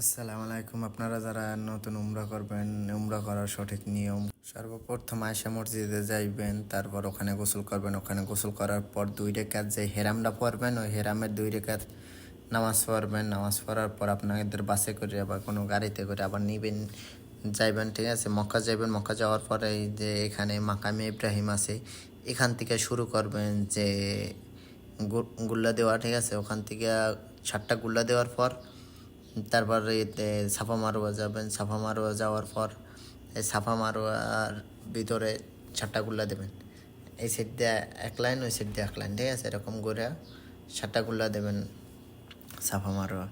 আসসালামু আলাইকুম। আপনারা যারা নতুন উমরা করবেন, উমরা করার সঠিক নিয়ম, সর্বপ্রথম আয়সা মসজিদে যাইবেন, তারপর ওখানে গোসল করবেন। ওখানে গোসল করার পর দুই রেখাত যে হেরামটা পড়বেন, ওই হেরামের দুই রেখাত নামাজ পড়বেন। নামাজ পড়ার পর আপনাদের বাসে করে বা কোনো গাড়িতে করে আবার নিবেন, যাইবেন, ঠিক আছে? মক্কা যাইবেন, মক্কা যাওয়ার পরে যে এখানে মাকামে ইব্রাহিম আছে, এখান থেকে শুরু করবেন যে গুল্লা দেওয়া, ঠিক আছে? ওখান থেকে সাতটা গুল্লা দেওয়ার পর তারপর সাফা মারোয়া যাবেন সাফা মারোয়া যাওয়ার পর সাফা মারোয়ার ভিতরে সাতটা গুল্লা দেবেন। এই সাইড দিয়ে এক লাইন ওই সাইড দিয়ে এক লাইন ঠিক আছে? এরকম করে সাতটা গুল্লা দেবেন সাফা মারোয়া।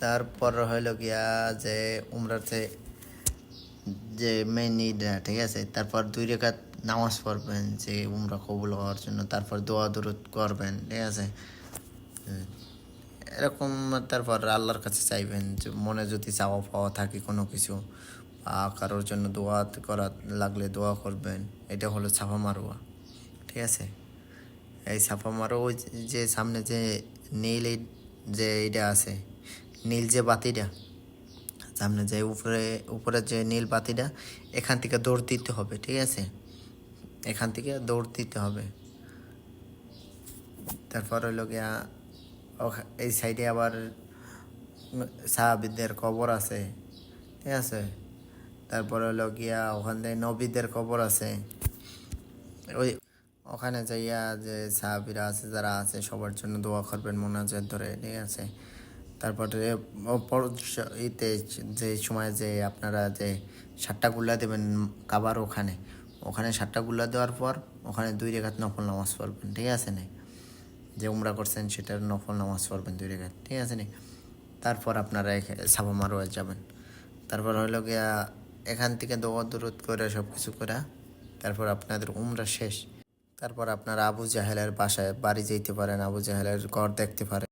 তারপর হইল গিয়া যে উমরাতে যে মেন ইটা ঠিক আছে? তারপর দুই রেখাত নামাজ পড়বেন, যে উমরা কবুল হওয়ার জন্য। তারপর দোয়া দূরত করবেন, ঠিক আছে। এরকম তারপর আল্লাহর কাছে চাইবেন যে মনে যদি চাওয়া পাওয়া থাকে কোনো কিছু বা কারোর জন্য দোয়া করা লাগলে দোয়া করবেন। এটা হলো ছাপা মারোয়া, ঠিক আছে? এই ছাপা মারো যে সামনে যে নীল যে এইটা আছে, নীল যে বাতিটা, সামনে যে উপরে উপরে যে নীল বাতিটা, এখান থেকে দৌড় দিতে হবে, ঠিক আছে? এখান থেকে দৌড় দিতে হবে। তারপর হইল গিয়া এই সাইডে আবার সাহাবিদের কবর আছে, ঠিক আছে? তারপর হইল গিয়া ওখান থেকে নবীদের কবর আছে। ওই ওখানে যাইয়া যে সাহাবিরা আছে, যারা আছে, সবার জন্য দোয়া করবেন মোনাজাত ধরে, ঠিক আছে? তারপরে ইতে যে সময় যে আপনারা যে সাতটা গুল্লা দেবেন কাবার ওখানে ওখানে সাতটা গুল্লা দেওয়ার পর ওখানে দুই রেখাত নফল নামাজ পড়বেন, ঠিক আছে না? যে উমরা করছেন সেটার নফল নামাজ পড়বেন দুই রেখাত। ঠিক আছে নি? তারপর আপনারা সাবা মারোয়া যাবেন। তারপর হইল গিয়া এখান থেকে দোয়া দূরত করে সব কিছু করে তারপর আপনাদের উমরা শেষ। তারপর আপনারা আবু জাহেলের বাসায় বাড়ি যেতে পারেন, আবু জাহেলের ঘর দেখতে পারেন।